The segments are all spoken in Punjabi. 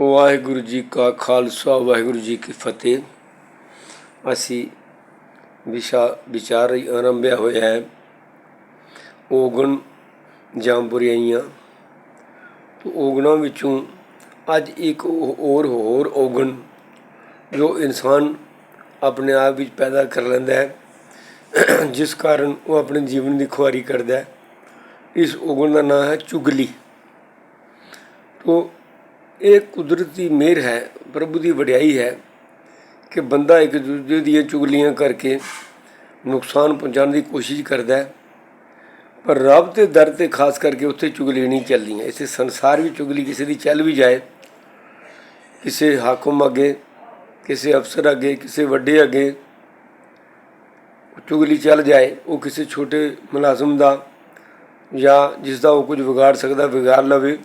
ਵਾਹਿਗੁਰੂ ਜੀ ਕਾ ਖਾਲਸਾ, ਵਾਹਿਗੁਰੂ ਜੀ ਕੀ ਫਤਿਹ। ਅਸੀਂ ਵਿਸ਼ਾ ਵਿਚਾਰ ਆਰੰਭਿਆ ਹੋਇਆ ਹੈ। ਔਗਣ ਜਾਂ ਬੁਰਾਈਆਂ ਤੋ ਔਗਣਾਂ ਵਿੱਚੋਂ ਅੱਜ ਇੱਕ ਹੋਰ ਹੋਰ ਔਗਣ ਜੋ ਇਨਸਾਨ ਆਪਣੇ ਆਪ ਵਿੱਚ ਪੈਦਾ ਕਰ ਲੈਂਦਾ ਹੈ, ਜਿਸ ਕਾਰਨ ਉਹ ਆਪਣੇ ਜੀਵਨ ਦੀ ਖੁਆਰੀ ਕਰਦਾ ਹੈ। ਇਸ ਔਗਣ ਦਾ ਨਾਮ ਹੈ ਚੁਗਲੀ। ਤੋ ਇਹ ਕੁਦਰਤੀ ਮਿਹਰ ਹੈ, ਪ੍ਰਭੂ ਦੀ ਵਡਿਆਈ ਹੈ ਕਿ ਬੰਦਾ ਇੱਕ ਦੂਜੇ ਦੀਆਂ ਚੁਗਲੀਆਂ ਕਰਕੇ ਨੁਕਸਾਨ ਪਹੁੰਚਾਉਣ ਦੀ ਕੋਸ਼ਿਸ਼ ਕਰਦਾ ਹੈ। ਪਰ ਰੱਬ ਤੇ ਦਰ ਤੇ ਖਾਸ ਕਰਕੇ ਉੱਥੇ ਚੁਗਲੀ ਨਹੀਂ ਚੱਲਦੀਆਂ ਇਸੇ ਸੰਸਾਰ ਵਿੱਚ ਚੁਗਲੀ, ਕਿਸੇ ਦੀ ਚੱਲ ਵੀ ਜਾਏ। ਕਿਸੇ ਹਾਕਮ ਅੱਗੇ, ਕਿਸੇ ਅਫਸਰ ਅੱਗੇ, ਕਿਸੇ ਵੱਡੇ ਅੱਗੇ ਚੁਗਲੀ ਚੱਲ ਜਾਏ, ਉਹ ਕਿਸੇ ਛੋਟੇ ਮੁਲਾਜ਼ਮ ਦਾ ਜਾਂ ਜਿਸ ਦਾ ਉਹ ਕੁਝ ਵਿਗਾੜ ਸਕਦਾ, ਵਿਗਾੜ ਲਵੇ।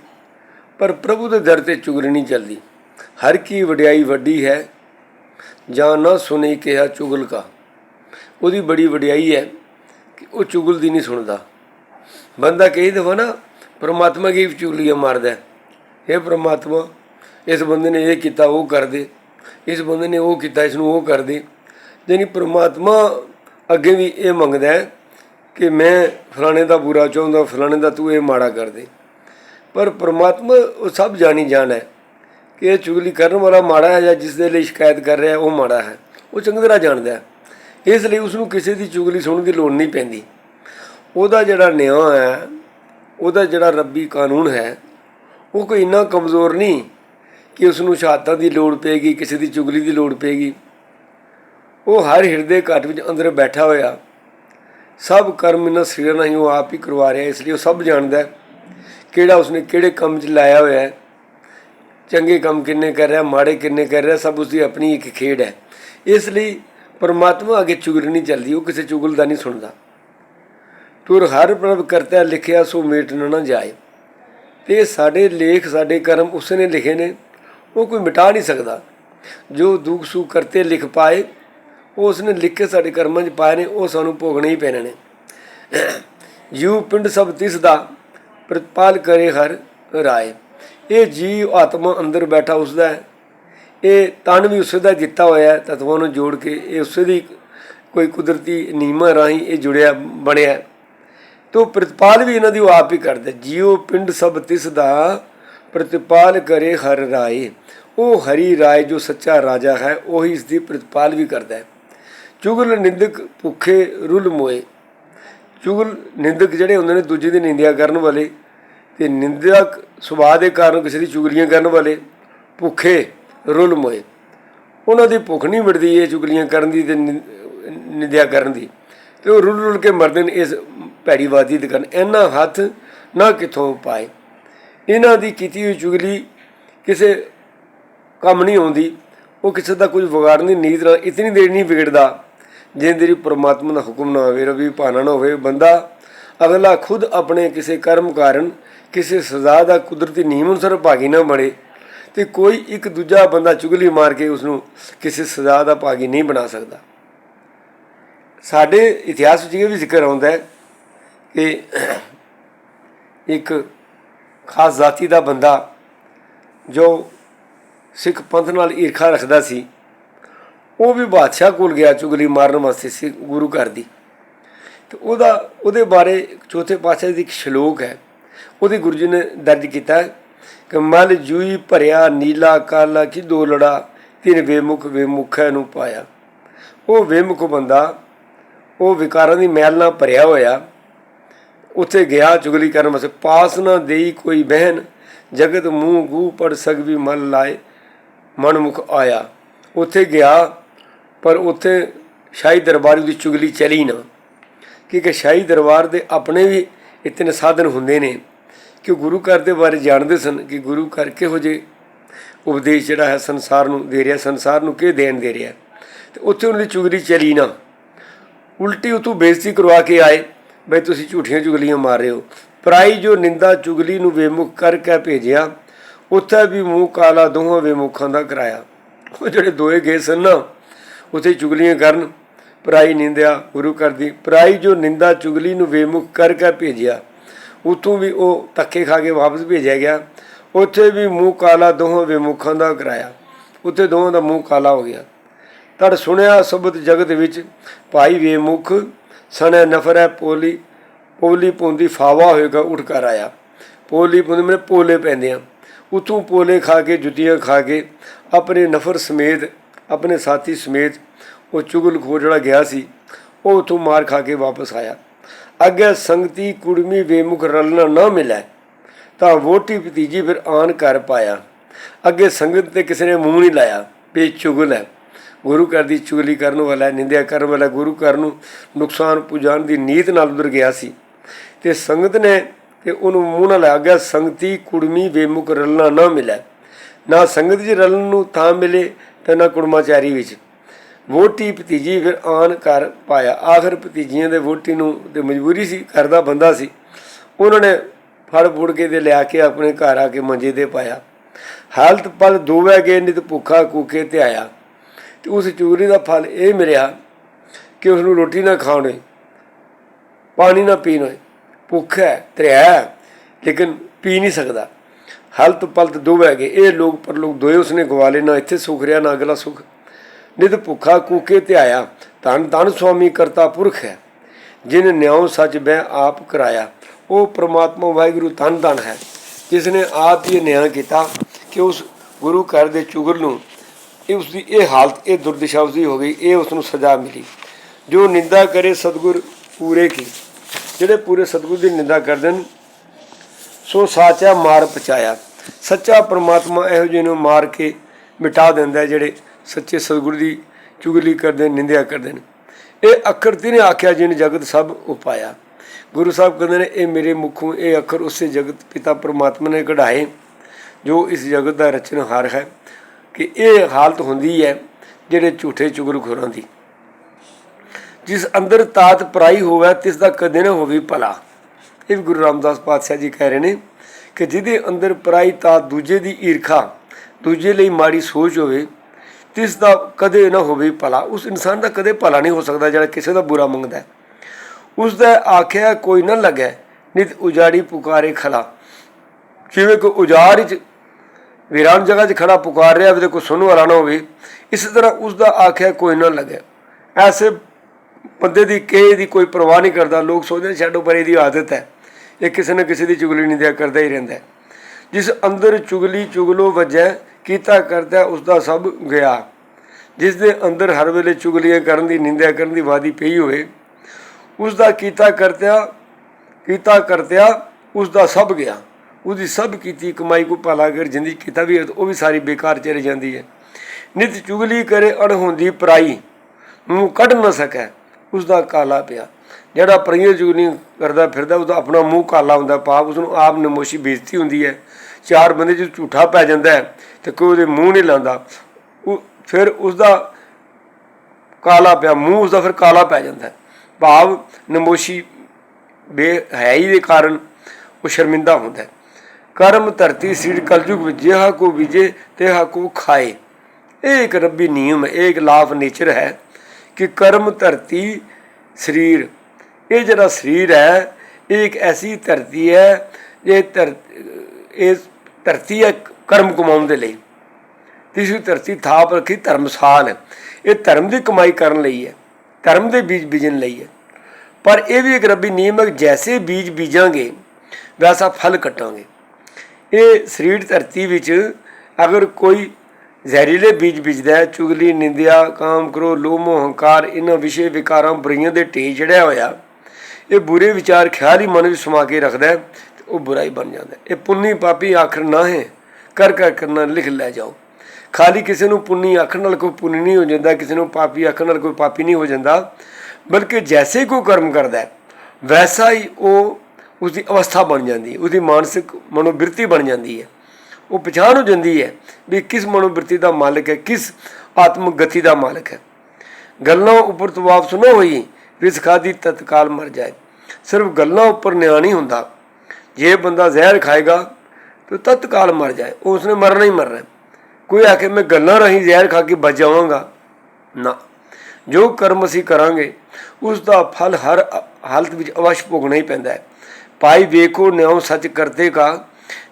ਪਰ ਪ੍ਰਭੂ ਦੇ ਦਰ ਤੇ ਚੁਗਲੀ ਨਹੀਂ ਚੱਲਦੀ। ਹਰ ਕੀ ਵਡਿਆਈ ਵੱਡੀ ਹੈ, ਜਾਂ ਨਾ ਸੁਣੀ ਕਿਹਾ ਚੁਗਲ ਕਾ। ਉਹਦੀ ਬੜੀ ਵਡਿਆਈ ਹੈ ਕਿ ਉਹ ਚੁਗਲ ਦੀ ਨਹੀਂ ਸੁਣਦਾ। ਬੰਦਾ ਕਈ ਦਫਾ ਨਾ, ਪਰਮਾਤਮਾ ਕੀ ਚੁਗਲੀਆਂ ਮਾਰਦਾ ਹੈ? ਪਰਮਾਤਮਾ, ਇਸ ਬੰਦੇ ਨੇ ਇਹ ਕੀਤਾ, ਉਹ ਕਰ ਦੇ ਇਸ ਬੰਦੇ ਨੇ ਉਹ ਕੀਤਾ, ਇਸ ਨੂੰ ਉਹ ਕਰ ਦੇ ਯਾਨੀ ਪਰਮਾਤਮਾ ਅੱਗੇ ਵੀ ਇਹ ਮੰਗਦਾ ਹੈ ਕਿ ਮੈਂ ਫਲਾਣੇ ਦਾ ਬੁਰਾ ਚਾਹੁੰਦਾ, ਫਲਾਣੇ ਦਾ ਤੂੰ ਇਹ ਮਾੜਾ ਕਰ ਦੇ ਪਰ ਪ੍ਰਮਾਤਮਾ ਉਹ ਸਭ ਜਾਣੀ ਜਾਣ ਹੈ ਕਿ ਇਹ ਚੁਗਲੀ ਕਰਨ ਵਾਲਾ ਮਾੜਾ ਹੈ ਜਾਂ ਜਿਸ ਦੇ ਲਈ ਸ਼ਿਕਾਇਤ ਕਰ ਰਿਹਾ ਉਹ ਮਾੜਾ ਹੈ। ਉਹ ਚੰਗੀ ਤਰ੍ਹਾਂ ਜਾਣਦਾ ਹੈ। ਇਸ ਲਈ ਉਸ ਨੂੰ ਕਿਸੇ ਦੀ ਚੁਗਲੀ ਸੁਣਨ ਦੀ ਲੋੜ ਨਹੀਂ ਪੈਂਦੀ। ਉਹਦਾ ਜਿਹੜਾ ਨਿਆਂ ਹੈ, ਉਹਦਾ ਜਿਹੜਾ ਰੱਬੀ ਕਾਨੂੰਨ ਹੈ, ਉਹ ਕੋਈ ਇੰਨਾ ਕਮਜ਼ੋਰ ਨਹੀਂ ਕਿ ਉਸ ਨੂੰ ਸ਼ਹਾਦਤਾਂ ਦੀ ਲੋੜ ਪਏਗੀ, ਕਿਸੇ ਦੀ ਚੁਗਲੀ ਦੀ ਲੋੜ ਪਏਗੀ। ਉਹ ਹਰ ਹਿਰਦੇ ਘਟ ਵਿੱਚ ਅੰਦਰ ਬੈਠਾ ਹੋਇਆ, ਸਭ ਕਰਮ ਇਹਨਾਂ ਸਿਰ ਨਹੀਂ ਉਹ ਆਪ ਹੀ ਕਰਵਾ ਰਿਹਾ ਇਸ ਲਈ ਉਹ ਸਭ ਜਾਣਦਾ ਕਿਹੜਾ ਉਸਨੇ ਕਿਹੜੇ ਕੰਮ 'ਚ ਲਾਇਆ ਹੋਇਆ ਹੈ? ਚੰਗੇ ਕੰਮ ਕਿੰਨੇ ਕਰ ਰਿਹਾ, ਮਾੜੇ ਕਿੰਨੇ ਕਰ ਰਿਹਾ, ਸਭ ਉਸਦੀ ਆਪਣੀ ਇੱਕ ਖੇਡ ਹੈ। ਇਸ ਲਈ ਪਰਮਾਤਮਾ ਅੱਗੇ ਚੁਗਲ ਨਹੀਂ ਚੱਲਦੀ, ਉਹ ਕਿਸੇ ਚੁਗਲ ਦਾ ਨਹੀਂ ਸੁਣਦਾ। ਤੁਰ ਹਰ ਪ੍ਰਭ ਕਰਤਾ ਲਿਖਿਆ, ਸੋ ਮੇਟ ਨਾ ਜਾਏ। ਤੇ ਸਾਡੇ ਲੇਖ, ਸਾਡੇ ਕਰਮ ਉਸਨੇ ਲਿਖੇ ਨੇ, ਉਹ ਕੋਈ ਮਿਟਾ ਨਹੀਂ ਸਕਦਾ। ਜੋ ਦੁੱਖ ਸੁੱਖ ਕਰਤੇ ਲਿਖ ਪਾਏ, ਉਹ ਉਸਨੇ ਲਿਖ ਕੇ ਸਾਡੇ ਕਰਮਾਂ 'ਚ ਪਾਏ ਨੇ, ਉਹ ਸਾਨੂੰ ਭੋਗਣੇ ਹੀ ਪੈਣੇ ਨੇ। ਯੂ ਪਿੰਡ ਸਭ ਤਿਸ ਦਾ ਪ੍ਰਤਪਾਲ ਕਰੇ ਹਰ ਰਾਏ। ਇਹ ਜੀਵ ਆਤਮਾ ਅੰਦਰ ਬੈਠਾ ਉਸਦਾ ਹੈ। ਇਹ ਤਨ ਵੀ ਉਸੇ ਦਾ ਦਿੱਤਾ ਹੋਇਆ ਹੈ, ਤਤਵਾਂ ਨੂੰ ਜੋੜ ਕੇ ਇਹ ਉਸੇ ਦੀ ਕੋਈ ਕੁਦਰਤੀ ਨਿਯਮਾਂ ਰਾਹੀਂ ਇਹ ਜੁੜਿਆ, ਬਣਿਆ ਤੋ ਪ੍ਰਤਪਾਲ ਵੀ ਇਹਨਾਂ ਦੀ ਉਹ ਆਪ ਹੀ ਕਰਦਾ ਜੀਵ ਪਿੰਡ ਸਭ ਤਿਸ ਦਾ ਪ੍ਰਤਪਾਲ ਕਰੇ ਹਰ ਰਾਏ। ਉਹ ਹਰੀ ਰਾਏ ਜੋ ਸੱਚਾ ਰਾਜਾ ਹੈ, ਉਹੀ ਇਸ ਦੀ ਪ੍ਰਤਪਾਲ ਵੀ ਕਰਦਾ ਹੈ। ਚੁਗਲ ਨਿੰਦਕ ਭੁੱਖੇ ਰੁਲ ਮੋਏ। ਚੁਗਲ ਨਿੰਦਕ ਜਿਹੜੇ ਹੁੰਦੇ ਨੇ, ਦੂਜੇ ਦੀ ਨਿੰਦਿਆ ਕਰਨ ਵਾਲੇ ਤੇ ਨਿੰਦਕ ਸੁਭਾਅ ਦੇ ਕਾਰਨ ਕਿਸੇ ਦੀ ਚੁਗਲੀਆਂ ਕਰਨ ਵਾਲੇ ਭੁੱਖੇ ਰੁਲ ਮੋਏ ਉਹਨਾਂ ਦੀ ਭੁੱਖ ਨਹੀਂ ਮਿਟਦੀ ਇਹ ਚੁਗਲੀਆਂ ਕਰਨ ਦੀ ਤੇ ਨਿੰਦਿਆ ਕਰਨ ਦੀ। ਤੇ ਉਹ ਰੁਲ ਰੁਲ ਕੇ ਮਰਦੇ ਨੇ ਇਸ ਭੈੜੀ ਵਾਦੀ ਦੇ ਕਾਰਨ। ਇਹਨਾਂ ਹੱਥ ਨਾ ਕਿਥੋਂ ਪਾਏ। ਇਹਨਾਂ ਦੀ ਕੀਤੀ ਹੋਈ ਚੁਗਲੀ ਕਿਸੇ ਕੰਮ ਨਹੀਂ ਆਉਂਦੀ। ਉਹ ਕਿਸੇ ਦਾ ਕੋਈ ਵਿਗਾੜਨ ਦੀ ਨੀਤ ਨਾਲ ਇਤਨੀ ਦੇਰ ਨਹੀਂ ਵਿਗੜਦਾ ਜੇ ਦੇਰੀ ਪ੍ਰਮਾਤਮਾ ਦਾ ਹੁਕਮ ਨਾ ਹੋਵੇ, ਰਵੀ ਭਾਣਾ ਨਾ ਹੋਵੇ, ਬੰਦਾ ਅਗਲਾ ਖੁਦ ਆਪਣੇ ਕਿਸੇ ਕਰਮ ਕਾਰਨ ਕਿਸੇ ਸਜ਼ਾ ਦਾ ਕੁਦਰਤੀ ਨਿਯਮ ਅਨੁਸਾਰ ਭਾਗੀ ਨਾ ਬਣੇ ਤੇ ਕੋਈ ਇੱਕ ਦੂਜਾ ਬੰਦਾ ਚੁਗਲੀ ਮਾਰ ਕੇ ਉਸ ਨੂੰ ਕਿਸੇ ਸਜ਼ਾ ਦਾ ਭਾਗੀ ਨਹੀਂ ਬਣਾ ਸਕਦਾ। ਸਾਡੇ ਇਤਿਹਾਸ ਵਿੱਚ ਇਹ ਵੀ ਜ਼ਿਕਰ ਆਉਂਦਾ ਹੈ ਕਿ ਇੱਕ ਖਾਸ ਜਾਤੀ ਦਾ ਬੰਦਾ ਜੋ ਸਿੱਖ ਪੰਥ ਨਾਲ ਈਰਖਾ ਰੱਖਦਾ ਸੀ, ਉਹ ਵੀ ਬਾਦਸ਼ਾਹ ਕੋਲ ਗਿਆ ਚੁਗਲੀ ਮਾਰਨ ਵਾਸਤੇ ਸੀ ਗੁਰੂ ਘਰ ਦੀ। ਤੇ ਉਹਦਾ, ਉਹਦੇ ਬਾਰੇ ਚੌਥੇ ਪਾਤਸ਼ਾਹ ਦੀ ਇੱਕ ਸ਼ਲੋਕ ਹੈ। ਉਹਦੇ ਗੁਰੂ ਜੀ ਨੇ ਦਰਜ ਕੀਤਾ ਕਿ ਮਲ ਜੂਈ ਭਰਿਆ, ਨੀਲਾ ਕਾਲਾ ਕੀ ਦੋ ਲੜਾ, ਤਿਨ ਵੇਮੁਖ ਵੇਮੁਖੈ ਨੂੰ ਪਾਇਆ। ਉਹ ਵੇਮੁਖ ਬੰਦਾ, ਉਹ ਵਿਕਾਰਾਂ ਦੀ ਮੈਲ ਨਾਲ ਭਰਿਆ ਹੋਇਆ, ਉੱਥੇ ਗਿਆ ਚੁਗਲੀ ਕਰਨ ਵਾਸਤੇ। ਪਾਸ ਨਾ ਦੇਈ ਕੋਈ ਬਹਿਨ ਜਗਤ ਮੂੰਹ ਗੂ ਪੜ ਸਗ ਵੀ ਮਨ ਲਾਏ, ਮਨਮੁਖ ਆਇਆ। ਉੱਥੇ ਗਿਆ, ਪਰ ਉੱਥੇ ਸ਼ਾਹੀ ਦਰਬਾਰੀ ਦੀ ਚੁਗਲੀ ਚਲੀ ਨਾ। ਕਿ ਕਿ ਸ਼ਾਹੀ ਦਰਬਾਰ ਦੇ ਆਪਣੇ ਵੀ ਇਤਨੇ ਸਾਧਨ ਹੁੰਦੇ ਨੇ ਕਿ ਗੁਰੂ ਘਰ ਦੇ ਬਾਰੇ ਜਾਣਦੇ ਸਨ ਕਿ ਗੁਰੂ ਘਰ ਕਿਹੋ ਜੇ ਉਪਦੇਸ਼ ਜਿਹੜਾ ਹੈ ਸੰਸਾਰ ਨੂੰ ਦੇ ਰਿਹਾ, ਸੰਸਾਰ ਨੂੰ ਕੀ ਦੇਣ ਦੇ ਰਿਹਾ। ਤੇ ਉੱਥੇ ਉਹਨਾਂ ਦੀ ਚੁਗਲੀ ਚਲੀ ਨਾ। ਉਲਟੀ ਉਤੋਂ ਬੇਇੱਜ਼ਤੀ ਕਰਵਾ ਕੇ ਆਏ, ਬਈ ਤੁਸੀਂ ਝੂਠੀਆਂ ਚੁਗਲੀਆਂ ਮਾਰ ਰਹੇ ਹੋ। ਪਰਾਈ ਜੋ ਨਿੰਦਾ ਚੁਗਲੀ ਨੂੰ ਵੇਮੁਖ ਕਰਕੇ ਭੇਜਿਆ, ਉੱਥੇ ਵੀ ਮੂੰਹ ਕਾਲਾ ਦੋਹਾਂ ਵੇਮੁਖਾਂ ਦਾ ਕਰਾਇਆ। ਉਹ ਜਿਹੜੇ ਦੋਏ ਗਏ ਸਨ ਨਾ, ਉੱਥੇ ਚੁਗਲੀਆਂ ਕਰਨ ਪਰਾਈ ਨਿੰਦਿਆ ਗੁਰੂ ਘਰ ਦੀ। ਪਰਾਈ ਜੋ ਨਿੰਦਾ ਚੁਗਲੀ ਨੂੰ ਵੇਮੁਖ ਕਰਕੇ ਭੇਜਿਆ, ਉਤੋਂ ਵੀ ਉਹ ਧੱਕੇ ਖਾ ਕੇ ਵਾਪਸ ਭੇਜਿਆ ਗਿਆ। ਉੱਥੇ ਵੀ ਮੂੰਹ ਕਾਲਾ ਦੋਹਾਂ ਵਿਮੁਖਾਂ ਦਾ ਕਰਾਇਆ। ਉੱਥੇ ਦੋਹਾਂ ਦਾ ਮੂੰਹ ਕਾਲਾ ਹੋ ਗਿਆ। ਤੜ ਸੁਣਿਆ ਸਬਦ ਜਗਤ ਵਿੱਚ, ਭਾਈ ਵੇਮੁਖ ਸਣੇ ਨਫਰੈ ਪੋਲੀ ਪੋਲੀ ਪੁੰਦੀ ਫਾਵਾ ਹੋਏਗਾ ਉੱਠ ਕਰ ਆਇਆ। ਪੋਲੀ ਪੁੰਦੀ ਮੇਰੇ ਪੋਲੇ ਪੈਂਦੇ ਆ ਉਥੋਂ ਪੋਲੇ ਖਾ ਕੇ ਜੁੱਤੀਆਂ ਖਾ ਕੇ ਆਪਣੇ ਨਫਰ ਸਮੇਤ, ਆਪਣੇ ਸਾਥੀ ਸਮੇਤ ਉਹ ਚੁਗਲ ਖੋ ਜਿਹੜਾ ਗਿਆ ਸੀ, ਉਹ ਉਥੋਂ ਮਾਰ ਖਾ ਕੇ ਵਾਪਸ ਆਇਆ। ਅੱਗੇ ਸੰਗਤੀ ਕੁੜਮੀ ਵੇਮੁਖ ਰਲਣਾ ਨਾ ਮਿਲੇ ਤਾਂ ਵੋਟੀ ਭਤੀਜੀ ਫਿਰ ਆਨ ਕਰ ਪਾਇਆ। ਅੱਗੇ ਸੰਗਤ ਤੇ ਕਿਸੇ ਨੇ ਮੂੰਹ ਨਹੀਂ ਲਾਇਆ ਵੀ ਇਹ ਚੁਗਲ ਹੈ। ਗੁਰੂ ਘਰ ਦੀ ਚੁਗਲੀ ਕਰਨ ਵਾਲਾ, ਨਿੰਦਿਆ ਕਰਨ ਵਾਲਾ ਗੁਰੂ ਘਰ ਨੂੰ ਨੁਕਸਾਨ ਪੁਜਾਣ ਦੀ ਨੀਤ ਨਾਲ ਉਧਰ ਗਿਆ ਸੀ। ਤੇ ਸੰਗਤ ਨੇ ਤੇ ਉਹਨੂੰ ਮੂੰਹ ਨਾਲ ਆ ਗਿਆ ਸੰਗਤੀ ਕੁੜਮੀ ਵੇਮੁਖ ਰਲਣਾ ਨਾ ਮਿਲੇ ਨਾ ਸੰਗਤ ਜੀ ਰਲਣ ਨੂੰ ਥਾਂ ਮਿਲੇ ਤੇ ਨਾ ਕੁੜਮਾਚਾਰੀ ਵਿੱਚ। ਵੋਟੀ ਭਤੀਜੀ ਫਿਰ ਆਨ ਕਰ ਪਾਇਆ। ਆਖਰ ਭਤੀਜੀਆਂ ਦੇ ਵੋਟੀ ਨੂੰ ਤੇ ਮਜਬੂਰੀ ਸੀ ਕਰਦਾ ਬੰਦਾ ਸੀ। ਉਹਨਾਂ ਨੇ ਫੜ ਫੁੜ ਕੇ ਤੇ ਲਿਆ ਕੇ ਆਪਣੇ ਘਰ ਆ ਕੇ ਮੰਜੇ ਤੇ ਪਾਇਆ। ਹਾਲਤ ਪਲ ਦੋਵੇਂ ਗਏ ਨਿਤ ਭੁੱਖਾ ਕੂਕੇ ਤੇ ਆਇਆ। ਤੇ ਉਸ ਚੂਰੀ ਦਾ ਫਲ ਇਹ ਮਿਲਿਆ ਕਿ ਉਸ ਨੂੰ ਰੋਟੀ ਨਾ ਖਾਣੇ ਪਾਣੀ ਨਾ ਪੀਣ ਹੋਏ। ਭੁੱਖ ਹੈ, ਤਰਿਆ ਲੇਕਿਨ ਪੀ ਨਹੀਂ ਸਕਦਾ। ਹਲਤ ਪਲਤ ਦੋਵੇਂ ਗਏ ਇਹ ਲੋਕ ਪਰ ਲੋਕ ਦੋਏ ਉਸਨੇ ਗਵਾਲੇ, ਨਾ ਇੱਥੇ ਸੁਖ ਰਿਆ ਨਾ ਅਗਲਾ ਸੁਖ। ਨਿਤ ਭੁੱਖਾ ਕੂਕੇ ਤੇ ਆਇਆ, ਧੰਨ ਧੰਨ ਸੁਆਮੀ ਕਰਤਾ ਪੁਰਖ ਹੈ। ਜਿਨ ਨਿਉ ਸੱਚ ਬੈ ਆਪ ਕਰਾਇਆ, ਉਹ ਪ੍ਰਮਾਤਮਾ ਵਾਹਿਗੁਰੂ ਧੰਨ ਧੰਨ ਹੈ। ਜਿਸ ਨੇ ਆਪ ਇਹ ਨਿਆਂ ਕੀਤਾ ਕਿ ਉਸ ਗੁਰੂ ਘਰ ਦੇ ਚੁਗਲ ਨੂੰ ਇਹ ਉਸ ਦੀ ਇਹ ਹਾਲਤ, ਇਹ ਦੁਰਦਸ਼ਾ ਉਸ ਦੀ ਹੋ ਗਈ, ਇਹ ਉਸ ਨੂੰ ਸਜ਼ਾ ਮਿਲੀ। ਜੋ ਨਿੰਦਾ ਕਰੇ ਸਤਗੁਰ ਪੂਰੇ ਕੀ। ਜਿਹੜੇ ਪੂਰੇ ਸਤਗੁਰ ਦੀ ਨਿੰਦਾ ਕਰਦੇ ਨੇ ਸੋ ਸਾਚਾ ਮਾਰ ਪਚਾਇਆ ਸੱਚਾ ਪ੍ਰਮਾਤਮਾ ਇਹੋ ਜਿਹੇ ਨੂੰ ਮਾਰ ਕੇ ਮਿਟਾ ਦਿੰਦਾ ਜਿਹੜੇ ਸੱਚੇ ਸਤਿਗੁਰੂ ਦੀ ਚੁਗਲੀ ਕਰਦੇ ਨੇ, ਨਿੰਦਿਆ ਕਰਦੇ ਨੇ। ਇਹ ਅੱਖਰ ਤਿਨੇ ਆਖਿਆ ਜਿਹਨੇ ਜਗਤ ਸਭ ਉਪਾਇਆ ਗੁਰੂ ਸਾਹਿਬ ਕਹਿੰਦੇ ਨੇ ਇਹ ਮੇਰੇ ਮੁਖੋਂ ਇਹ ਅੱਖਰ ਉਸੇ ਜਗਤ ਪਿਤਾ ਪਰਮਾਤਮਾ ਨੇ ਕਢਾਏ ਜੋ ਇਸ ਜਗਤ ਦਾ ਰਚਨਹਾਰ ਹੈ ਕਿ ਇਹ ਹਾਲਤ ਹੁੰਦੀ ਹੈ ਜਿਹੜੇ ਝੂਠੇ ਚੁਗਲਖੋਰਾਂ ਦੀ। ਜਿਸ ਅੰਦਰ ਤਾਤ ਪਰਾਈ ਹੋਵੇ ਤਿਸ ਦਾ ਕਦੇ ਨਾ ਹੋਵੇ ਭਲਾ। ਇਹ ਵੀ ਗੁਰੂ ਰਾਮਦਾਸ ਪਾਤਸ਼ਾਹ ਜੀ ਕਹਿ ਰਹੇ ਨੇ ਕਿ ਜਿਹਦੇ ਅੰਦਰ ਪਰਾਈ ਤਾਤ ਦੂਜੇ ਦੀ ਈਰਖਾ ਦੂਜੇ ਲਈ ਮਾੜੀ ਸੋਚ ਹੋਵੇ ਤਿਸ ਦਾ ਕਦੇ ਨਾ ਹੋਵੇ ਭਲਾ। ਉਸ ਇਨਸਾਨ ਦਾ ਕਦੇ ਭਲਾ ਨਹੀਂ ਹੋ ਸਕਦਾ ਜਿਹੜਾ ਕਿਸੇ ਦਾ ਬੁਰਾ ਮੰਗਦਾ ਹੈ। ਉਸ ਦਾ ਆਖਿਆ ਕੋਈ ਨਾ ਲੱਗੇ, ਨਿਤ ਉਜਾੜੀ ਪੁਕਾਰੇ ਖਲਾ। ਜਿਵੇਂ ਕੋਈ ਉਜਾੜ ਵਿੱਚ ਵੀਰਾਨ ਜਗ੍ਹਾ 'ਚ ਖੜਾ ਪੁਕਾਰ ਰਿਹਾ ਵੀ ਕੋਈ ਸੁਣਨ ਵਾਲਾ ਨਾ ਹੋਵੇ, ਇਸੇ ਤਰ੍ਹਾਂ ਉਸ ਦਾ ਆਖਿਆ ਕੋਈ ਨਾ ਲੱਗੇ। ਐਸੇ ਬੰਦੇ ਦੀ ਕਿਸੇ ਦੀ ਕੋਈ ਪਰਵਾਹ ਨਹੀਂ ਕਰਦਾ। ਲੋਕ ਸੋਚਦੇ ਛੱਡੋ, ਪਰ ਇਹਦੀ ਆਦਤ ਹੈ। ਇਹ ਕਿਸੇ ਨਾ ਕਿਸੇ ਦੀ ਚੁਗਲੀ ਨਹੀਂ ਦਿਆ ਕਰਦਾ ਹੀ ਰਹਿੰਦਾ ਜਿਸ ਅੰਦਰ ਚੁਗਲੀ ਚੁਗਲੋ ਵਜੈ ਕੀਤਾ ਕਰਦਾ ਉਸ ਦਾ ਸਭ ਗਿਆ। ਜਿਸ ਦੇ ਅੰਦਰ ਹਰ ਵੇਲੇ ਚੁਗਲੀਆਂ ਕਰਨ ਦੀ ਨਿੰਦਿਆ ਕਰਨ ਦੀ ਵਾਦੀ ਪਈ ਹੋਵੇ ਉਸ ਦਾ ਕੀਤਾ ਕਰਤਿਆ ਕੀਤਾ ਕਰਤਿਆ ਉਸ ਦਾ ਸਭ ਗਿਆ। ਉਹਦੀ ਸਭ ਕੀਤੀ, ਕਮਾਈ ਕੋ ਭਲਾ ਕਰ ਜਿੰਦਗੀ ਕੀਤਾ ਵੀ ਹੈ ਉਹ ਵੀ ਸਾਰੀ ਬੇਕਾਰ ਚਲੇ ਜਾਂਦੀ ਹੈ। ਨਿਤ ਚੁਗਲੀ ਕਰੇ, ਅੜ ਹੁੰਦੀ ਪਰਾਈ ਮੂੰਹ ਕੱਢ ਨਾ ਸਕੈ ਉਸ ਦਾ ਕਾਲਾ ਪਿਆ। ਜਿਹੜਾ ਪਰੀਆਂ ਚੁਗਲੀ ਕਰਦਾ ਫਿਰਦਾ, ਉਹਦਾ ਆਪਣਾ ਮੂੰਹ ਕਾਲਾ ਹੁੰਦਾ, ਪਾਪ ਉਸ ਨੂੰ ਆਪ ਨਮੋਸ਼ੀ ਬੇਇੱਜ਼ਤੀ ਹੁੰਦੀ ਹੈ। ਚਾਰ ਬੰਦੇ ਜੇ ਝੂਠਾ ਪੈ ਜਾਂਦਾ ਹੈ ਤੇ ਕੋਈ ਉਹਦੇ ਮੂੰਹ ਨਹੀਂ ਲਾਉਂਦਾ, ਉਹ ਫਿਰ ਉਸ ਦਾ ਕਾਲਾ ਪਿਆ, ਮੂੰਹ ਉਸ ਦਾ ਫਿਰ ਕਾਲਾ ਪੈ ਜਾਂਦਾ ਭਾਵ ਨਮੋਸ਼ੀ ਬੇ ਹੈ ਹੀ ਦੇ ਕਾਰਨ ਉਹ ਸ਼ਰਮਿੰਦਾ ਹੁੰਦਾ ਕਰਮ, ਧਰਤੀ, ਸੀੜ, ਕਲਯੁਗ ਵਿੱਚ ਜਿਹਾ ਕੋ ਵਿਜੇ ਤੇਹਾ ਕੋ ਖਾਏ। ਇਹ ਇੱਕ ਰੱਬੀ ਨਿਯਮ ਹੈ, ਇਹ ਇੱਕ ਲਾਫ ਨੇਚਰ ਹੈ ਕਿ ਕਰਮ, ਧਰਤੀ, ਸਰੀਰ, ਇਹ ਜਿਹੜਾ ਸਰੀਰ ਹੈ, ਇਹ ਇੱਕ ਐਸੀ ਧਰਤੀ ਹੈ, ਇਹ ਧਰ ਇਹ ਧਰਤੀ ਹੈ ਕਰਮ ਕਮਾਉਣ ਦੇ ਲਈ। ਤੀਸਰੀ ਧਰਤੀ ਥਾਪ ਰੱਖੀ ਧਰਮਸਾਲ ਹੈ। ਇਹ ਧਰਮ ਦੀ ਕਮਾਈ ਕਰਨ ਲਈ ਹੈ, ਧਰਮ ਦੇ ਬੀਜ ਬੀਜਣ ਲਈ ਹੈ। ਪਰ ਇਹ ਵੀ ਇੱਕ ਰੱਬੀ ਨਿਯਮ ਹੈ ਜੈਸੇ ਬੀਜ ਬੀਜਾਂਗੇ, ਵੈਸਾ ਫਲ ਕਟਾਂਗੇ। ਇਹ ਸਰੀਰ ਧਰਤੀ ਵਿੱਚ ਅਗਰ ਕੋਈ ਜ਼ਹਿਰੀਲੇ ਬੀਜ ਬੀਜਦਾ ਹੈ, ਚੁਗਲੀ, ਨਿੰਦਿਆ, ਕਾਮ ਕਰੋ ਲੋਭ ਮੋਹ ਹੰਕਾਰ ਇਹਨਾਂ ਵਿਸ਼ੇ ਵਿਕਾਰਾਂ ਬੁਰਾਈਆਂ ਦੇ ਢੇ ਚੜਿਆ ਹੋਇਆ, ਇਹ ਬੁਰੇ ਵਿਚਾਰ ਖਿਆਲ ਹੀ ਮਨ ਵਿੱਚ ਸਮਾ ਕੇ ਰੱਖਦਾ ਹੈ। ਉਹ ਬੁਰਾ ਹੀ ਬਣ ਜਾਂਦਾ। ਇਹ ਪੁੰਨੀ ਪਾਪੀ ਆਖਰ ਨਾ ਹੈ। ਕਰ ਕਰ ਕਰਨਾ ਲਿਖ ਲੈ ਜਾਓ। ਖਾਲੀ ਕਿਸੇ ਨੂੰ ਪੁੰਨੀ ਆਖਣ ਨਾਲ ਕੋਈ ਪੁੰਨੀ ਨਹੀਂ ਹੋ ਜਾਂਦਾ, ਕਿਸੇ ਨੂੰ ਪਾਪੀ ਆਖਣ ਨਾਲ ਕੋਈ ਪਾਪੀ ਨਹੀਂ ਹੋ ਜਾਂਦਾ, ਬਲਕਿ ਜੈਸੇ ਕੋਈ ਕਰਮ ਕਰਦਾ ਹੈ, ਵੈਸਾ ਹੀ ਉਹ ਉਸਦੀ ਅਵਸਥਾ ਬਣ ਜਾਂਦੀ ਹੈ ਉਹਦੀ ਮਾਨਸਿਕ ਮਨੋਬਿਰਤੀ ਬਣ ਜਾਂਦੀ ਹੈ। ਉਹ ਪਛਾਣ ਹੋ ਜਾਂਦੀ ਹੈ ਵੀ ਕਿਸ ਮਨੋਬਿਰਤੀ ਦਾ ਮਾਲਕ ਹੈ, ਕਿਸ ਆਤਮਿਕ ਗਤੀ ਦਾ ਮਾਲਕ ਹੈ। ਗੱਲਾਂ ਉੱਪਰ ਤੋਂ ਵਾਪਸ ਹੋਈ ਰਿਸ ਦੀ ਤਤਕਾਲ ਮਰ ਜਾਏ। ਸਿਰਫ ਗੱਲਾਂ ਉੱਪਰ ਨਿਆਂ ਨਹੀਂ ਹੁੰਦਾ। ਜੇ ਬੰਦਾ ਜ਼ਹਿਰ ਖਾਏਗਾ, ਤਾਂ ਤਤਕਾਲ ਮਰ ਜਾਏ। ਉਸਨੇ ਮਰਨਾ ਹੀ ਮਰਨਾ ਹੈ। ਕੋਈ ਆਖੇ, ਮੈਂ ਗੱਲਾਂ ਰਾਹੀਂ ਜ਼ਹਿਰ ਖਾ ਕੇ ਬਚ ਜਾਵਾਂਗਾ। ਨਾ। ਜੋ ਕਰਮ ਅਸੀਂ ਕਰਾਂਗੇ ਉਸ ਦਾ ਫਲ ਹਰ ਹਾਲਤ ਵਿੱਚ ਅਵਸ਼ ਭੋਗਣਾ ਹੀ ਪੈਂਦਾ ਹੈ। ਪਾਈ ਵੇਖੋ, ਨਿਉ ਸੱਚ ਕਰਤੇ ਕਾ।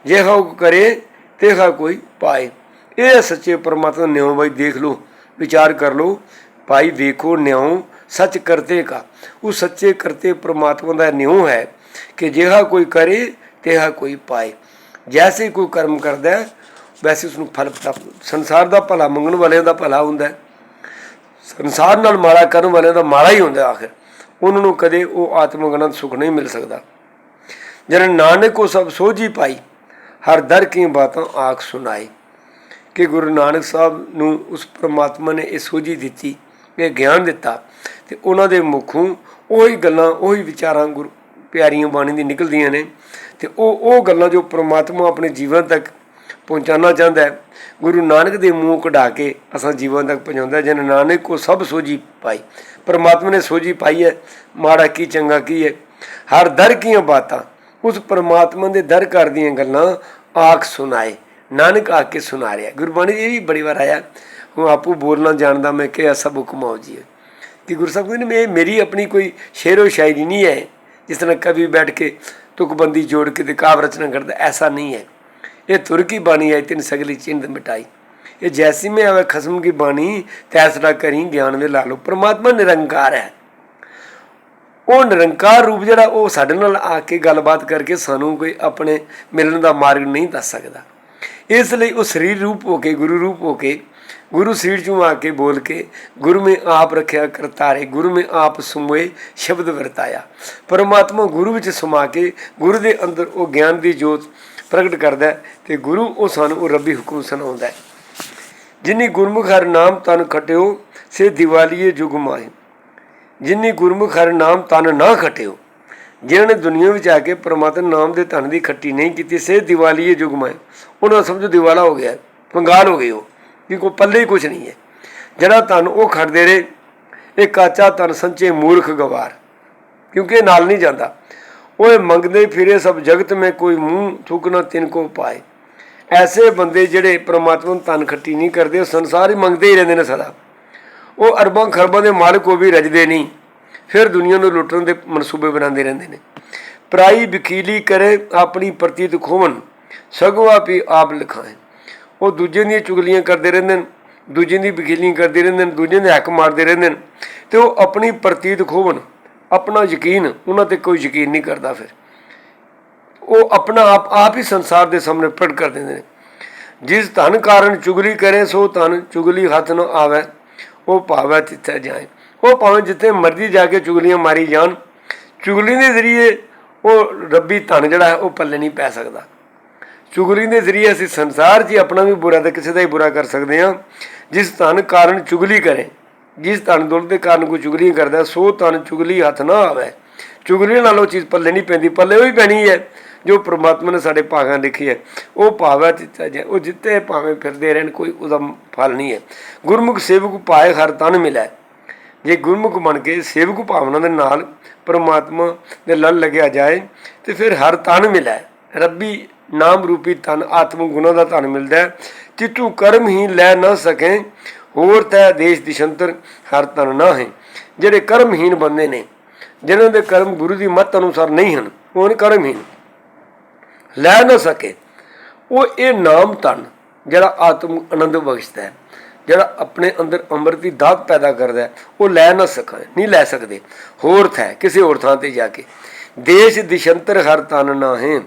ਜੇ ਹੋ ਕਰੇ, ਤੇਹਾ ਕੋਈ ਪਾਏ। ਇਹ ਸੱਚੇ ਪਰਮਾਤਮਾ ਨਿਉ ਬਾਈ। ਦੇਖ ਲਓ, ਵਿਚਾਰ ਕਰ ਲਓ। ਭਾਈ, ਵੇਖੋ, ਨਿਉ ਸੱਚ ਕਰਤੇ ਕਾ। ਉਹ ਸੱਚੇ ਕਰਤੇ ਪਰਮਾਤਮਾ ਦਾ ਨਿਉ ਹੈ। ਕਿ ਜਿਹੜਾ ਕੋਈ ਕਰੇ ਤੇਹਾ ਕੋਈ ਪਾਏ। ਜੈਸੇ ਕੋਈ ਕਰਮ ਕਰਦਾ ਹੈ, ਵੈਸੇ ਉਸ ਨੂੰ ਫਲ ਪ੍ਰਾਪਤ ਸੰਸਾਰ ਦਾ ਭਲਾ ਮੰਗਣ ਵਾਲਿਆਂ ਦਾ ਭਲਾ ਹੁੰਦਾ ਹੈ। ਸੰਸਾਰ ਨਾਲ ਮਾੜਾ ਕਰਨ ਵਾਲਿਆਂ ਦਾ ਮਾੜਾ ਹੀ ਹੁੰਦਾ ਆਖਿਰ। ਉਹਨਾਂ ਨੂੰ ਕਦੇ ਉਹ ਆਤਮਿਕ ਆਨੰਦ ਸੁਖ ਨਹੀਂ ਮਿਲ ਸਕਦਾ। ਜਨ ਨਾਨਕ ਕੋ ਸਭ ਸੋਝੀ ਪਾਈ ਹਰ ਦਰ ਕੀ ਬਾਤਾਂ ਆਖ ਸੁਣਾਈ। ਕਿ ਗੁਰੂ ਨਾਨਕ ਸਾਹਿਬ ਨੂੰ ਉਸ ਪ੍ਰਮਾਤਮਾ ਨੇ ਇਹ ਸੋਝੀ ਦਿੱਤੀ ਇਹ ਗਿਆਨ ਦਿੱਤਾ। ਤੇ ਉਹਨਾਂ ਦੇ ਮੁਖੋਂ ਉਹੀ ਗੱਲਾਂ ਉਹੀ ਵਿਚਾਰਾਂ ਗੁਰੂ ਪਿਆਰੀਆਂ ਬਾਣੀ ਦੀ ਨਿਕਲਦੀਆਂ ਨੇ ਤੇ ਉਹ ਉਹ ਗੱਲਾਂ ਜੋ ਪ੍ਰਮਾਤਮਾ ਆਪਣੇ ਜੀਵਨ ਤੱਕ ਪਹੁੰਚਾਉਣਾ ਚਾਹੁੰਦਾ ਹੈ, ਗੁਰੂ ਨਾਨਕ ਦੇ ਮੂੰਹ ਕਢਾ ਕੇ ਅਸਾਂ ਜੀਵਨ ਤੱਕ ਪਹੁੰਚਾਉਂਦਾ ਹੈ। ਜਨ ਨਾਨਕ ਕੋ ਸਭ ਸੋਝੀ ਪਾਈ। ਪਰਮਾਤਮਾ ਨੇ ਸੋਝੀ ਪਾਈ ਹੈ, ਮਾੜਾ ਕੀ, ਚੰਗਾ ਕੀ ਹੈ, ਹਰ ਦਰ ਕੀਆਂ ਬਾਤਾਂ, ਉਸ ਪਰਮਾਤਮਾ ਦੇ ਦਰ ਕਰਦੀਆਂ ਗੱਲਾਂ ਆਖ ਸੁਣਾਏ, ਨਾਨਕ ਆ ਕੇ ਸੁਣਾ ਰਿਹਾ ਗੁਰਬਾਣੀ 'ਚ ਇਹ ਵੀ ਬੜੀ ਵਾਰ ਆਇਆ ਉਹ ਆਪੂ ਬੋਲਣਾ ਜਾਣਦਾ, ਮੈਂ ਕਿ ਸਭ ਹੁਕਮ ਆਓ ਜੀ। ਕਿ ਗੁਰੂ ਸਾਹਿਬ ਕਹਿੰਦੇ ਨੇ, ਇਹ ਮੇਰੀ ਆਪਣੀ ਕੋਈ ਸ਼ੇਰੋ ਸ਼ਾਇਰੀ ਨਹੀਂ ਹੈ। ਜਿਸ ਤਰ੍ਹਾਂ ਕਵੀ ਬੈਠ ਕੇ ਤੁਕਬੰਦੀ ਜੋੜ ਕੇ ਤੇ ਕਾਵ ਰਚਨਾ ਕਰਦਾ, ਐਸਾ ਨਹੀਂ ਹੈ। ਇਹ ਤੁਰ ਕੀ ਬਾਣੀ ਹੈ ਤਿੰਨ ਸਗਲੀ ਚਿੰਦ ਮਿਟਾਈ। ਇਹ ਜੈਸੀ ਮੈਂ ਆਵੇ ਖਸਮ ਕੀ ਬਾਣੀ ਤੈਸਰਾ ਕਰੀ ਗਿਆਨ ਵੇ ਲਾ ਲੋ ਪ੍ਰਮਾਤਮਾ ਨਿਰੰਕਾਰ ਹੈ। ਉਹ ਨਿਰੰਕਾਰ ਰੂਪ ਜਿਹੜਾ, ਉਹ ਸਾਡੇ ਨਾਲ ਆ ਕੇ ਗੱਲਬਾਤ ਕਰਕੇ ਸਾਨੂੰ ਕੋਈ ਆਪਣੇ ਮਿਲਣ ਦਾ ਮਾਰਗ ਨਹੀਂ ਦੱਸ ਸਕਦਾ। ਇਸ ਲਈ ਉਹ ਸਰੀਰ ਰੂਪ ਹੋ ਕੇ, ਗੁਰੂ ਰੂਪ ਹੋ ਕੇ ਗੁਰੂ ਸਰੀਰ ਚੋਂ ਆ ਕੇ ਬੋਲ ਕੇ ਗੁਰੂ ਮੇ ਆਪ ਰੱਖਿਆ ਕਰਤਾਰੇ, ਗੁਰੂ ਮੇ ਆਪ ਸੁਮੋਏ ਸ਼ਬਦ ਵਰਤਾਇਆ। ਪਰਮਾਤਮਾ ਗੁਰੂ ਵਿੱਚ ਸਮਾ ਕੇ ਗੁਰੂ ਦੇ ਅੰਦਰ ਉਹ ਗਿਆਨ ਦੀ ਜੋਤ ਪ੍ਰਗਟ ਕਰਦਾ ਹੈ ਤੇ ਗੁਰੂ ਉਹ ਸਾਨੂੰ ਉਹ ਰੱਬੀ ਹੁਕਮ ਸੁਣਾਉਂਦਾ ਹੈ। ਜਿਨੀ ਗੁਰਮੁਖ ਹਰ ਨਾਮ ਤਨ ਖਟਿਓ, ਸੇ ਦੀਵਾਲੀਏ ਜੁਗ ਮਾਏ ਜਿਨੀ ਗੁਰਮੁਖ ਹਰ ਨਾਮ ਤਨ ਨਾ ਖਟਿਓ, ਜਿਨ੍ਹਾਂ ਨੇ ਦੁਨੀਆ ਵਿੱਚ ਆ ਕੇ ਪਰਮਾਤਮਾ ਨਾਮ ਦੇ ਧਨ ਦੀ ਖੱਟੀ ਨਹੀਂ ਕੀਤੀ, ਸੇ ਦੀਵਾਲੀਏ ਜੁਗ ਮਾਏ ਉਹਨਾਂ ਨੂੰ ਸਮਝੋ ਦਿਵਾਲਾ ਹੋ ਗਿਆ ਕੰਗਾਲ ਹੋ ਗਏ ਉਹ। ਕਿ ਕੋ ਪੱਲੇ ਹੀ ਕੁਝ ਨਹੀਂ ਹੈ। ਜਿਹੜਾ ਧਨ ਉਹ ਖੜਦੇ ਰਹੇ, ਇਹ ਕਾਚਾ ਧਨ ਸੰਚੇ ਮੂਰਖ ਗਵਾਰ, ਕਿਉਂਕਿ ਇਹ ਨਾਲ ਨਹੀਂ ਜਾਂਦਾ। ਓਏ ਮੰਗਦੇ ਫਿਰੇ ਸਭ ਜਗਤ ਮੇ ਕੋਈ ਮੂੰਹ ਥੁਕ ਨਾ ਤਿਨ ਕੋ ਪਾਏ। ਐਸੇ ਬੰਦੇ ਜਿਹੜੇ ਪ੍ਰਮਾਤਮਾ ਨੂੰ ਤਨ ਖੱਟੀ ਨਹੀਂ ਕਰਦੇ, ਉਹ ਸੰਸਾਰ ਹੀ ਮੰਗਦੇ ਹੀ ਰਹਿੰਦੇ ਨੇ ਸਦਾ। ਉਹ ਅਰਬਾਂ ਖਰਬਾਂ ਦੇ ਮਾਲਕ ਉਹ ਵੀ ਰਜਦੇ ਨਹੀਂ, ਫਿਰ ਦੁਨੀਆ ਨੂੰ ਲੁੱਟਣ ਦੇ ਮਨਸੂਬੇ ਬਣਾਉਂਦੇ ਰਹਿੰਦੇ ਨੇ। ਪ੍ਰਾਈ ਵਕੀਲੀ ਕਰੇ ਆਪਣੀ ਪ੍ਰਤੀਤ ਖੋਵਨ ਸਗਵਾ ਵੀ ਆਪ ਲਿਖਾਏ। ਉਹ ਦੂਜੇ ਦੀਆਂ ਚੁਗਲੀਆਂ ਕਰਦੇ ਰਹਿੰਦੇ ਨੇ, ਦੂਜੇ ਦੀ ਵਕੀਲੀ ਕਰਦੇ ਰਹਿੰਦੇ ਨੇ ਦੂਜੇ ਦੇ ਹੱਕ ਮਾਰਦੇ ਰਹਿੰਦੇ ਨੇ ਤੇ ਉਹ ਆਪਣੀ ਪ੍ਰਤੀਤ ਖੋਵਣ, ਆਪਣਾ ਯਕੀਨ ਉਹਨਾਂ ਤੇ ਕੋਈ ਯਕੀਨ ਨਹੀਂ ਕਰਦਾ ਫਿਰ। ਉਹ ਆਪਣਾ ਆਪ ਆਪ ਹੀ ਸੰਸਾਰ ਦੇ ਸਾਹਮਣੇ ਪ੍ਰਗਟ ਕਰ ਦਿੰਦੇ ਨੇ। ਜਿਸ ਧਨ ਕਾਰਨ ਚੁਗਲੀ ਕਰੇ, ਸੋ ਧਨ ਚੁਗਲੀ ਹੱਥ ਨੂੰ ਆਵੇ, ਉਹ ਭਾਵੇਂ ਤਿੱਥੇ ਜਾਏ। ਉਹ ਭਾਵੇਂ ਜਿੱਥੇ ਮਰਜ਼ੀ ਜਾ ਕੇ ਚੁਗਲੀਆਂ ਮਾਰੀ ਜਾਣ। ਚੁਗਲੀ ਦੇ ਜ਼ਰੀਏ ਉਹ ਰੱਬੀ ਧਨ ਜਿਹੜਾ ਹੈ, ਉਹ ਪੱਲੇ ਨਹੀਂ ਪੈ ਸਕਦਾ। ਚੁਗਲੀ ਦੇ ਜ਼ਰੀਏ ਅਸੀਂ ਸੰਸਾਰ 'ਚ ਹੀ ਆਪਣਾ ਵੀ ਬੁਰਾ ਤੇ ਕਿਸੇ ਦਾ ਹੀ ਬੁਰਾ ਕਰ ਸਕਦੇ ਹਾਂ। ਜਿਸ ਧਨ ਕਾਰਨ ਚੁਗਲੀ ਕਰੇ, ਜਿਸ ਧਨ ਦੌਲਤ ਦੇ ਕਾਰਨ ਕੋਈ ਚੁਗਲੀ ਕਰਦਾ, ਸੋ ਧਨ ਚੁਗਲੀ ਹੱਥ ਨਾ ਆਵੇ। ਚੁਗਲੀ ਨਾਲ ਉਹ ਚੀਜ਼ ਪੱਲੇ ਨਹੀਂ ਪੈਂਦੀ, ਪੱਲੇ ਉਹ ਹੀ ਪੈਣੀ ਹੈ। ਜੋ ਪ੍ਰਮਾਤਮਾ ਨੇ ਸਾਡੇ ਭਾਗਾਂ ਲਿਖੀ ਹੈ, ਉਹ ਭਾਵਾ ਦਿੱਤਾ ਜਾਏ ਉਹ ਜਿੱਤੇ ਭਾਵੇਂ ਫਿਰਦੇ ਰਹਿਣ, ਕੋਈ ਉਹਦਾ ਫਲ ਨਹੀਂ ਹੈ। ਗੁਰਮੁਖ ਸੇਵਕ ਪਾਏ ਹਰ ਤਨ ਮਿਲੈ। ਜੇ ਗੁਰਮੁਖ ਬਣ ਕੇ ਸੇਵਕ ਭਾਵਨਾ ਦੇ ਨਾਲ ਪ੍ਰਮਾਤਮਾ ਦੇ ਲਲ ਲੱਗਿਆ ਜਾਏ, ਤੇ ਫਿਰ ਹਰ ਤਨ ਮਿਲੈ। ਰੱਬੀ ਨਾਮ ਰੂਪੀ ਤਨ ਆਤਮ ਗੁਣਾ ਦਾ ਧਨ ਮਿਲਦਾ ਹੈ। ਤਿਤੂ ਕਰਮ ਹੀ ਲੈ ਨਾ ਸਕੇ, ਹੋਰ ਤੈ ਦੇਸ਼ ਦਿਸ਼ੰਤਰ ਹਰ ਤਨ ਨਾ ਹੈ ਜਿਹੜੇ ਕਰਮਹੀਨ ਬੰਦੇ ਨੇ, ਜਿਨ੍ਹਾਂ ਦੇ ਕਰਮ ਗੁਰੂ ਦੀ ਮੱਤ ਅਨੁਸਾਰ ਨਹੀਂ ਹਨ, ਉਹ ਕਰਮਹੀਨ ਲੈ ਨਾ ਸਕੇ, ਉਹ ਇਹ ਨਾਮ ਤਨ ਜਿਹੜਾ ਆਤਮ ਆਨੰਦ ਬਖਸ਼ਦਾ ਹੈ, ਜਿਹੜਾ ਆਪਣੇ ਅੰਦਰ ਅੰਮ੍ਰਿਤ ਦੀ ਦਾਤ ਪੈਦਾ ਕਰਦਾ ਉਹ ਲੈ ਨਾ ਸਕਣ ਨਹੀਂ ਲੈ ਸਕਦੇ। ਹੋਰ ਥੈ, ਕਿਸੇ ਹੋਰ ਥਾਂ ਤੇ ਜਾ ਕੇ। ਦੇਸ਼ ਦਿਸ਼ੰਤਰ ਹਰ ਤਨ ਨਾ ਹੈ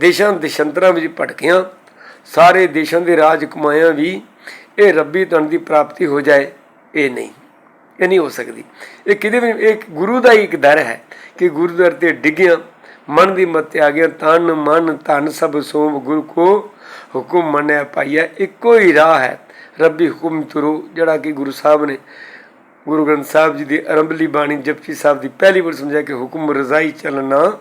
ਦੇਸ਼ਾਂ ਦਿਸ਼ੰਤਰਾਂ ਵਿੱਚ ਭਟਕਿਆਂ। ਸਾਰੇ ਦੇਸ਼ਾਂ ਦੇ ਰਾਜ ਕਮਾਇਆਂ ਵੀ ਇਹ ਰੱਬੀ ਤਨ ਦੀ ਪ੍ਰਾਪਤੀ ਹੋ ਜਾਏ, ਇਹ ਨਹੀਂ। ਇਹ ਨਹੀਂ ਹੋ ਸਕਦੀ। ਇਹ ਕਿਤੇ ਵੀ ਇੱਕ ਗੁਰੂ ਦਾ ਹੀ ਇੱਕ ਦਰ ਹੈ ਕਿ ਗੁਰੂ ਦਰ ਤੇ ਡਿੱਗਿਆ, ਮਨ ਦੀ ਮਤ ਆ ਗਿਆ ਤਨ, ਮਨ, ਧਨ ਸਭ ਸੋਮ ਗੁਰ ਕੋ ਹੁਕਮ ਮੰਨਿਆ ਪਾਈਆ ਇੱਕੋ ਹੀ ਰਾਹ ਹੈ। ਰੱਬੀ ਹੁਕਮ ਤੁਰੋ, ਜਿਹੜਾ ਕਿ ਗੁਰੂ ਸਾਹਿਬ ਨੇ ਗੁਰੂ ਗ੍ਰੰਥ ਸਾਹਿਬ ਜੀ ਦੀ ਅਰੰਭਲੀ ਬਾਣੀ ਜਪਜੀ ਸਾਹਿਬ ਦੀ ਪਹਿਲੀ ਵਾਰ ਸਮਝਿਆ ਕਿ ਹੁਕਮ ਰਜ਼ਾਈ ਚੱਲਣਾ,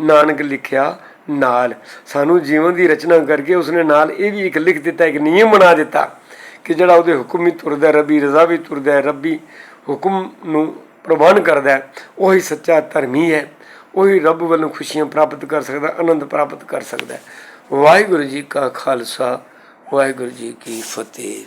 ਨਾਨਕ ਲਿਖਿਆ ਨਾਲ। ਸਾਨੂੰ ਜੀਵਨ ਦੀ ਰਚਨਾ ਕਰਕੇ ਉਸਨੇ ਨਾਲ ਇਹ ਵੀ ਇੱਕ ਲਿਖ ਦਿੱਤਾ, ਇੱਕ ਨਿਯਮ ਬਣਾ ਦਿੱਤਾ ਕਿ ਜਿਹੜਾ ਉਹਦੇ ਹੁਕਮ ਹੀ ਤੁਰਦਾ ਰੱਬੀ ਰਜ਼ਾ ਵੀ ਤੁਰਦਾ ਰੱਬੀ ਹੁਕਮ ਨੂੰ ਪ੍ਰਵਾਨ ਕਰਦਾ ਉਹੀ ਸੱਚਾ ਧਰਮੀ ਹੈ, ਉਹੀ ਰੱਬ ਵੱਲੋਂ ਖੁਸ਼ੀਆਂ ਪ੍ਰਾਪਤ ਕਰ ਸਕਦਾ, ਆਨੰਦ ਪ੍ਰਾਪਤ ਕਰ ਸਕਦਾ ਵਾਹਿਗੁਰੂ ਜੀ ਕਾ ਖਾਲਸਾ, ਵਾਹਿਗੁਰੂ ਜੀ ਕੀ ਫਤਿਹ।